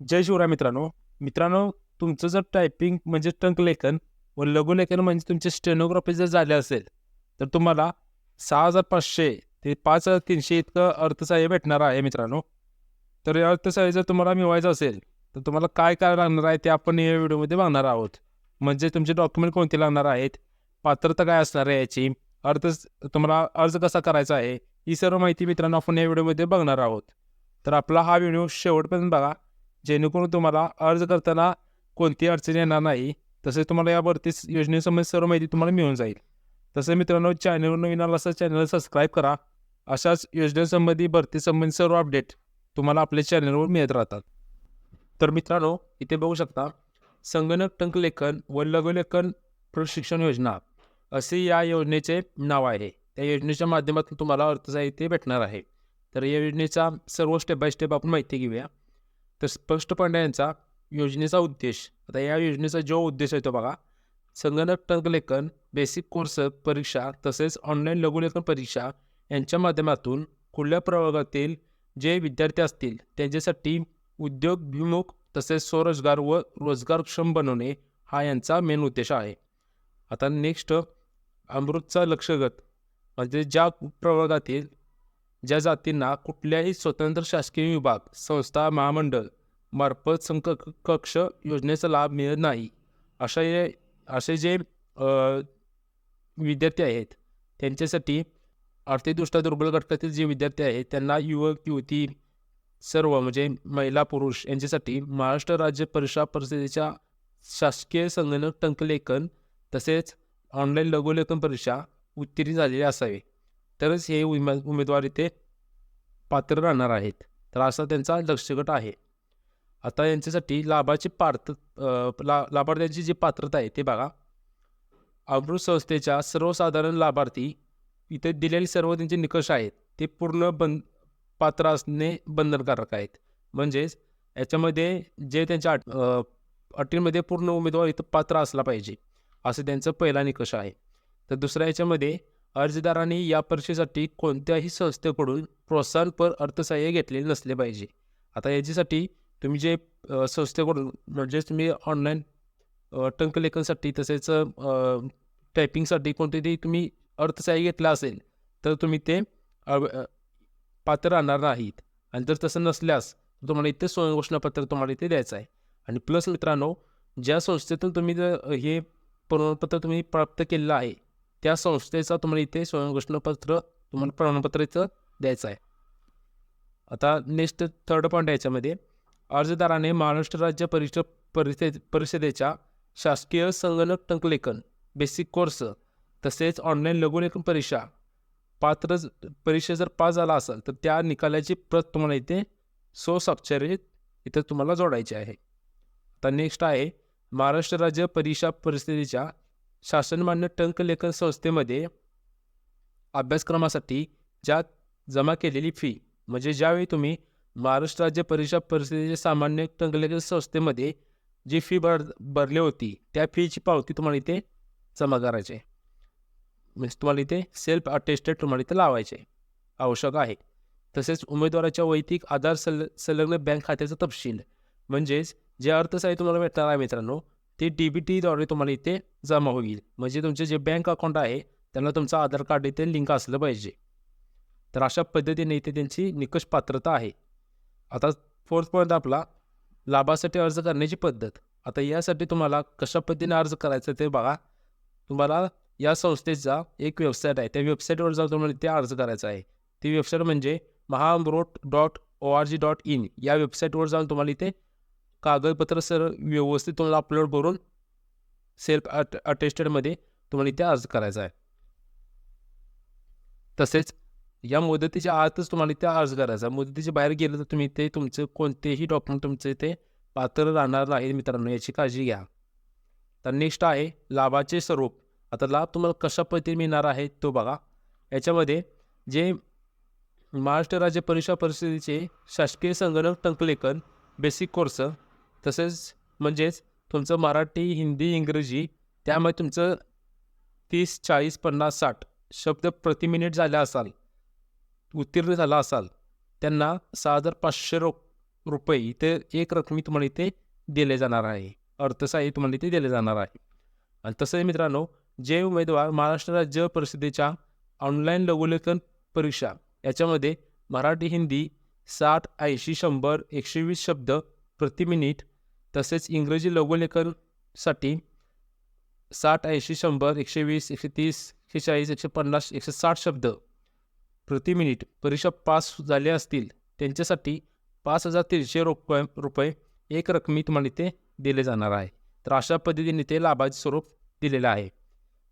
जय शिवराय मित्रांनो. मित्रांनो तुमचं जर टायपिंग म्हणजे टंकलेखन व लघुलेखन म्हणजे तुमचे स्टेनोग्राफी जर झाले असेल तर तुम्हाला सहा हजार पाचशे ते पाच हजार तीनशे इतकं अर्थसहाय्य भेटणार आहे मित्रांनो. तर या अर्थसहाय्य जर तुम्हाला मिळवायचं असेल तर तुम्हाला काय काय लागणार आहे ते आपण या व्हिडिओमध्ये बघणार आहोत. म्हणजे तुमचे डॉक्युमेंट कोणते लागणार आहेत? पात्रता काय असणार आहे याची? अर्थ तुम्हाला अर्ज कसा करायचा आहे? ही सर्व माहिती मित्रांनो आपण या व्हिडिओमध्ये बघणार आहोत. तर आपला हा व्हिडिओ शेवटपर्यंत बघा. जेणेकरून तुम्हाला अर्ज करताना कोणती अडचण येणार नाही. तसेच तुम्हाला या भरती योजनेसंबंधी सर्व माहिती तुम्हाला मिळून जाईल. तसे मित्रांनो चॅनलवर नवीन आला असं चॅनल सबस्क्राईब करा. अशाच योजनेसंबंधी भरतीसंबंधी सर्व अपडेट तुम्हाला आपल्या चॅनलवर मिळत राहतात. तर मित्रांनो इथे बघू शकता संगणक टंकलेखन व लघुलेखन प्रशिक्षण योजना असे या योजनेचे नाव आहे. त्या योजनेच्या माध्यमातून तुम्हाला अर्थसाहित्य भेटणार आहे. तर या योजनेचा सर्व स्टेप बाय स्टेप आपण माहिती घेऊया. तर स्पष्टपणे यांचा योजनेचा उद्देश आता या योजनेचा जो उद्देश आहे तो बघा. संगणक टंकलेखन बेसिक कोर्स परीक्षा तसेच ऑनलाईन लघुलेखन परीक्षा यांच्या माध्यमातून खुल्या प्रवर्गातील जे विद्यार्थी असतील त्यांच्यासाठी उद्योगभिमुख तसेच स्वरोजगार व रोजगारक्षम बनवणे हा यांचा मेन उद्देश आहे. आता नेक्स्ट अमृतचा लक्षगत म्हणजे ज्या प्रवर्गातील ज्या जातींना कुठल्याही स्वतंत्र शासकीय विभाग संस्था महामंडळ मार्फत संक कक्ष योजनेचा लाभ मिळत नाही अशा असे जे विद्यार्थी आहेत त्यांच्यासाठी आर्थिकदृष्ट्या दुर्बल घटकातील जे विद्यार्थी आहेत त्यांना युवक युवती सर्व म्हणजे महिला पुरुष यांच्यासाठी महाराष्ट्र राज्य परीक्षा परिषदेच्या शासकीय संगणक टंकलेखन तसेच ऑनलाईन लघुलेखन परीक्षा उत्तीर्ण झालेली असावी. तरच हे उमे उमेदवार इथे पात्र राहणार आहेत. तर असा त्यांचा लक्षगट आहे. आता यांच्यासाठी लाभाची पार्थ ला लाभार्थ्यांची जी पात्रता आहे ते बघा. अमृत संस्थेच्या सर्वसाधारण लाभार्थी इथे दिलेले सर्व त्यांचे निकष आहेत. ते पूर्ण बंद पात्र असणे बंधनकारक आहेत. म्हणजेच याच्यामध्ये जे त्यांच्या अट अटींमध्ये पूर्ण उमेदवार इथं पात्र असला पाहिजे. असं त्यांचं पहिला निकष आहे. तर दुसऱ्या याच्यामध्ये अर्जदारांनी या परीक्षेसाठी कोणत्याही संस्थेकडून प्रोत्साहनपर अर्थसहाय्य घेतलेले नसले पाहिजे. आता याच्यासाठी तुम्ही जे संस्थेकडून म्हणजेच तुम्ही ऑनलाईन टंकलेखनसाठी तसेच टायपिंगसाठी कोणतेही तुम्ही अर्थसहाय्य घेतला असेल तर तुम्ही ते पात्र राहणार नाहीत. आणि जर तसं नसल्यास तुम्हाला इथे स्वयंघोषणापत्र तुम्हाला इथे द्यायचं आहे. आणि प्लस मित्रांनो ज्या संस्थेतून तुम्ही जर हे प्रमाणपत्र तुम्ही प्राप्त केलेलं आहे त्या संस्थेचा तुम्हाला इथे स्वयंघोषणापत्र तुम्हाला प्रमाणपत्र इथं द्यायचं आहे. आता नेक्स्ट थर्ड पॉईंट याच्यामध्ये. अर्जदाराने महाराष्ट्र राज्य परीक्षा परिषद परिषदेच्या शासकीय संगणक टंकलेखन बेसिक कोर्स तसेच ऑनलाईन लघुलेखन परीक्षा पात्र परीक्षा जर पास झाला असेल तर त्या निकालाची प्रत तुम्हाला इथे स्वसाक्षरित इथं तुम्हाला जोडायची आहे. आता नेक्स्ट आहे महाराष्ट्र राज्य परीक्षा परिषदेच्या शासनमान्य टंकलेखन संस्थेमध्ये अभ्यासक्रमासाठी ज्या जमा केलेली फी म्हणजे ज्यावेळी तुम्ही महाराष्ट्र राज्य परीक्षा परिषदेच्या सामान्य टंकलेखन संस्थेमध्ये जी फी भर भरली होती त्या फीची पावती तुम्हाला इथे जमा करायची म्हणजे तुम्हाला इथे सेल्फ अटेस्टेड तुम्हाला इथे लावायचे आवश्यक आहे. तसेच उमेदवाराच्या वैयक्तिक आधार सल संलग्न बँक खात्याचा तपशील म्हणजेच जे अर्थसहाय्य तुम्हाला भेटणार आहे मित्रांनो ते डी बी टीद्वारे तुम्हाला इथे जमा होईल. म्हणजे तुमचे जे बँक अकाउंट आहे त्यांना तुमचं आधार कार्ड इथे लिंक असलं पाहिजे. तर अशा पद्धतीने इथे त्यांची निकष पात्रता आहे. आता फोर्थ पॉईंट आपला लाभासाठी अर्ज करण्याची पद्धत. आता यासाठी तुम्हाला कशा पद्धतीने अर्ज करायचा ते बघा. तुम्हाला या संस्थेचा एक वेबसाईट आहे. त्या वेबसाईटवर जाऊन तुम्हाला इथे अर्ज करायचा आहे. ती वेबसाईट म्हणजे Mahaamrut dot O R G dot in या वेबसाईटवर जाऊन तुम्हाला इथे कागदपत्र सर व्यवस्थित तुम्हाला अपलोड करून सेल्फ अट अटेस्टेडमध्ये तुम्हाला इथे अर्ज करायचा आहे. तसेच या मुदतीच्या आतच तुम्हाला इथे अर्ज करायचा आहे. मुदतीच्या बाहेर गेलं तर तुम्ही इथे तुमचं कोणतेही डॉक्युमेंट तुमचं इथे पात्र राहणार नाही मित्रांनो याची काळजी घ्या. तर नेक्स्ट आहे लाभाचे स्वरूप. आता लाभ तुम्हाला कशा पद्धतीने मिळणार आहे तो बघा. याच्यामध्ये जे महाराष्ट्र राज्य परीक्षा परिषदेचे शासकीय संगणक टंकलेखन बेसिक कोर्स तसेच म्हणजेच तुमचं मराठी हिंदी इंग्रजी त्यामुळे तुमचं तीस चाळीस पन्नास साठ शब्द प्रति मिनिट झाला असाल उत्तीर्ण झाला असाल त्यांना सहा हजार पाचशे रो रुपये इथे एक रकमी तुम्हाला इथे दिले जाणार आहे. अर्थसहाय्य तुम्हाला इथे दिले जाणार आहे. आणि तसंच मित्रांनो जे उमेदवार महाराष्ट्र राज्य परिषदेच्या ऑनलाईन लघुलेखन परीक्षा याच्यामध्ये मराठी हिंदी साठ ऐंशी शंभर एकशे वीस शब्द प्रति मिनिट तसेच इंग्रजी लघुलेखनसाठी साठ ऐंशी शंभर एकशे वीस एकशे तीस एकशे चाळीस एकशे पन्नास एकशे साठ शब्द प्रति मिनिट परीक्षा पास झाले असतील त्यांच्यासाठी पाच हजार तीनशे रुपये रुपये एक रकमी तुम्हाला इथे दिले जाणार आहे. तर अशा पद्धतीने ते लाभाचे स्वरूप दिलेलं आहे.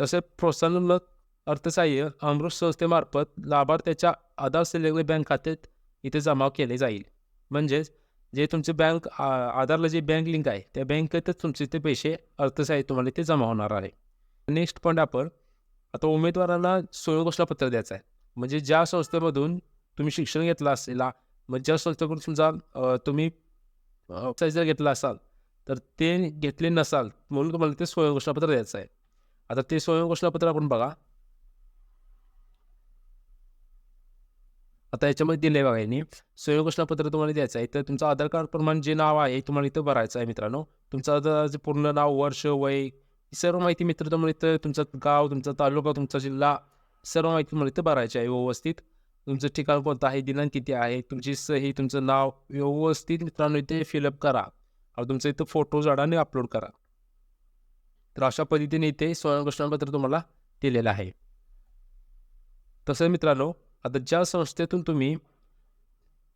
तसेच प्रोत्साहनमूलक अर्थसहाय्य अमृत संस्थेमार्फत लाभार्थ्याच्या आधार सिलेक्ट बँक खात्यात इथे जमा केले जाईल. म्हणजेच जे तुमचे बँक आ- आधारला जे बँक लिंक आहे त्या बँकेतच तुमचे ते पैसे अर्थसहाय्य तुम्हाला ते जमा होणार आहे. नेक्स्ट पॉईंट आपण आता उमेदवाराला सोय स्वयंघोषणापत्र द्यायचं आहे. म्हणजे ज्या संस्थेमधून तुम्ही शिक्षण घेतलं असेल मग ज्या संस्थेकडून समजा तुम्ही जर घेतला असाल तर ते घेतले नसाल म्हणून तुम्हाला ते स्वयंघोषणापत्र द्यायचं आहे. आता ते स्वयंघोषणापत्र आपण बघा आता याच्यामध्ये दिले बघा यांनी. स्वयंघोषणापत्र तुम्हाला द्यायचं आहे. तर तुमचं आधार कार्ड प्रमाण जे नाव आहे तुम्हाला इथं भरायचं आहे मित्रांनो. तुमचं आधार पूर्ण नाव वर्ष वय ही सर्व माहिती मित्र तुम्हाला इथं तुमचं गाव तुमचा तालुका तुमचा जिल्हा सर्व माहिती तुम्हाला इथं भरायची आहे व्यवस्थित. तुमचं ठिकाण कोणतं आहे दिनांक किती आहे तुमची सही तुमचं नाव व्यवस्थित मित्रांनो इथे फिलअप करा. आणि तुमचं इथं फोटो आणि अपलोड करा. तर अशा पद्धतीने इथे स्वयंघोषणापत्र तुम्हाला दिलेलं आहे. तसं मित्रांनो आता ज्या संस्थेतून तुम्ही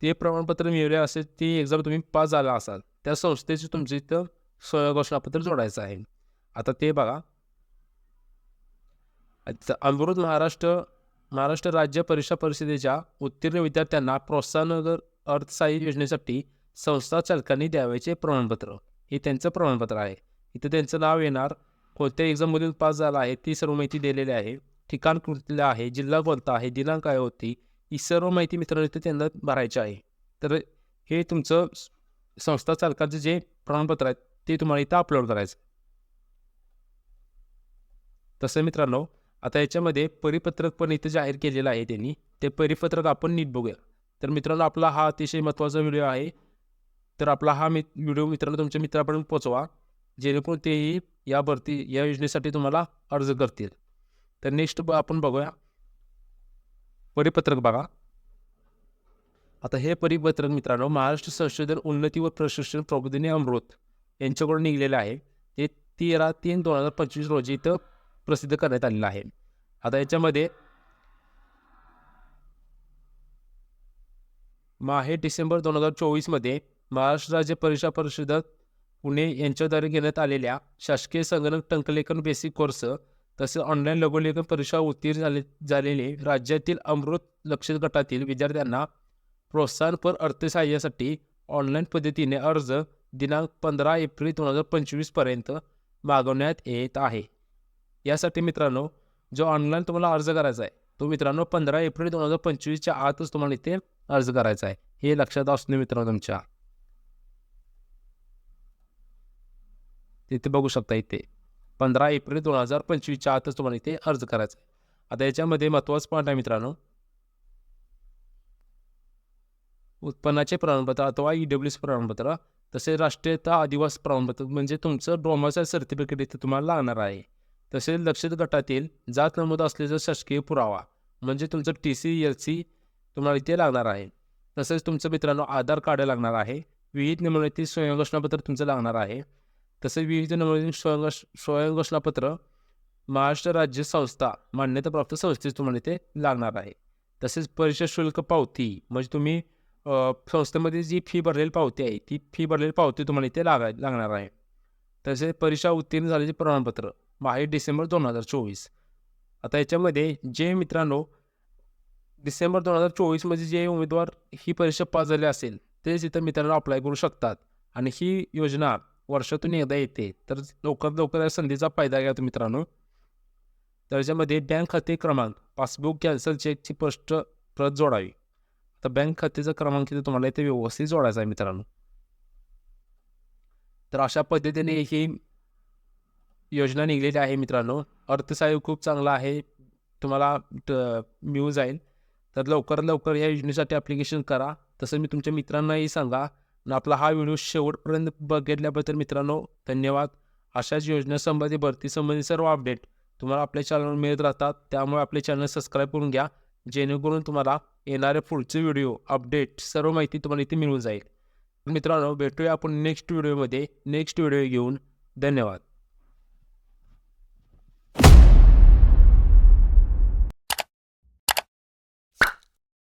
ते प्रमाणपत्र मिळवले असेल ती एक्झाम तुम्ही पास झाला असाल त्या संस्थेचे तुमचं इथं स्वयंघोषणापत्र जोडायचं आहे. आता ते बघा. आता अमृत महाराष्ट्र महाराष्ट्र राज्य परीक्षा परिषदेच्या उत्तीर्ण विद्यार्थ्यांना प्रोत्साहन अर्थसहाय्य योजनेसाठी संस्था चालकांनी द्यावयाचे प्रमाणपत्र. हे त्यांचं प्रमाणपत्र आहे. इथं त्यांचं नाव येणार. कोणत्या एक्झाममधून पास झाला आहे ती सर्व माहिती दिलेली आहे. ठिकाण कुठलं आहे जिल्हा कोणता आहे दिनांक काय होती ही सर्व माहिती मित्रांनो इथे त्यांना भरायची आहे. तर हे तुमचं संस्था चालकाचं जे प्रमाणपत्र आहे ते तुम्हाला इथं अपलोड करायचं तसं मित्रांनो आता याच्यामध्ये परिपत्रक पण इथं जाहीर केलेलं आहे त्यांनी. ते परिपत्रक आपण नीट बघूया. तर मित्रांनो आपला हा अतिशय महत्त्वाचा व्हिडिओ आहे. तर आपला हा मी व्हिडिओ मित्रांनो तुमच्या मित्रापर्यंत पोचवा जेणेकरून तेही या भरती या योजनेसाठी तुम्हाला अर्ज करतील. तर नेक्स्ट आपण बघूया. परिपत्रक बघा. आता हे परिपत्रक मित्रांनो महाराष्ट्र संशोधन उन्नती व प्रशिक्षण प्रबोधिनी अमृत यांच्याकडून निघलेलं आहे. ते तेरा तीन दोन हजार पंचवीस रोजी इथं प्रसिद्ध करण्यात आलेलं आहे. आता याच्यामध्ये माहे डिसेंबर दोन हजार चोवीसमध्ये महाराष्ट्र राज्य परीक्षा परिषद पुणे यांच्याद्वारे घेण्यात आलेल्या शासकीय संगणक टंकलेखन बेसिक कोर्स तसेच ऑनलाईन लघुलेखन परीक्षा उत्तीर्ण झाले झालेले राज्यातील अमृत लक्षित गटातील विद्यार्थ्यांना प्रोत्साहनपर अर्थसहाय्यासाठी ऑनलाईन पद्धतीने अर्ज दिनांक पंधरा एप्रिल दोन हजार पंचवीसपर्यंत मागवण्यात येत आहे. यासाठी मित्रांनो जो ऑनलाईन तुम्हाला अर्ज करायचा आहे तो मित्रांनो पंधरा एप्रिल दोन हजार पंचवीसच्या आतच तुम्हाला इथे अर्ज करायचा आहे. हे लक्षात असणे मित्रांनो तुमच्या. तिथे बघू शकता इथे. पंधरा एप्रिल दोन हजार पंचवीसच्या आतच तुम्हाला इथे अर्ज करायचा आहे. आता याच्यामध्ये महत्त्वाचं पॉईंट आहे मित्रांनो. उत्पन्नाचे प्रमाणपत्र अथवा ई डब्ल्यू सी प्रमाणपत्र तसेच राष्ट्रीयता आदिवासी प्रमाणपत्र म्हणजे तुमचं डोमासाईल सर्टिफिकेट इथे तुम्हाला लागणार आहे. तसेच लक्षित गटातील जात नमूद असलेला शासकीय पुरावा म्हणजे तुमचं टी सी एल सी तुम्हाला इथे लागणार आहे. तसेच तुमचं मित्रांनो आधार कार्ड लागणार आहे. विहित नमुन्यातील स्वयंघोषणापत्र तुमचं लागणार आहे. तसेच विविध नमुन्यातील स्वयंघोष स्वयंघोषणापत्र महाराष्ट्र राज्य संस्था मान्यताप्राप्त संस्थेत तुम्हाला इथे लागणार आहे. तसेच परीक्षा शुल्क पावती म्हणजे तुम्ही संस्थेमध्ये जी फी भरलेली पावती आहे ती फी भरलेली पावती तुम्हाला इथे लागाय लागणार आहे. तसेच परीक्षा उत्तीर्ण झाल्याचे प्रमाणपत्र बाहेर डिसेंबर दोन हजार चोवीस. आता याच्यामध्ये जे मित्रांनो डिसेंबर दोन हजार चोवीसमध्ये जे उमेदवार ही परीक्षा पास झाली असेल तेच इथं मित्रांनो अप्लाय करू शकतात. आणि ही योजना वर्षातून एकदा येते. तर लवकरात लवकर या संधीचा फायदा घ्या तुम्ही मित्रांनो. त्याच्यामध्ये बँक खाते क्रमांक पासबुक कॅन्सल चेकची स्पष्ट प्रत जोडावी. आता बँक खात्याचा क्रमांक इथे तुम्हाला इथे व्यवस्थित जोडायचा आहे मित्रांनो. तर अशा पद्धतीने ही योजना निघलेली आहे मित्रांनो. अर्थसहाय्य खूप चांगला आहे. तुम्हाला मिळू मिळून जाईल. तर लवकरात लवकर या योजनेसाठी ॲप्लिकेशन करा. तसं मी तुमच्या मित्रांनाही सांगा. आणि आपला हा व्हिडिओ शेवटपर्यंत बघितल्याबद्दल मित्रांनो धन्यवाद. अशाच योजनेसंबंधी भरतीसंबंधी सर्व अपडेट तुम्हाला आपल्या चॅनलवर मिळत राहतात. त्यामुळे आपले चॅनल सबस्क्राईब करून घ्या. जेणेकरून तुम्हाला येणारे पुढचे व्हिडिओ अपडेट सर्व माहिती तुम्हाला इथे मिळून जाईल. मित्रांनो भेटूया आपण नेक्स्ट व्हिडिओमध्ये नेक्स्ट व्हिडिओ घेऊन. धन्यवाद.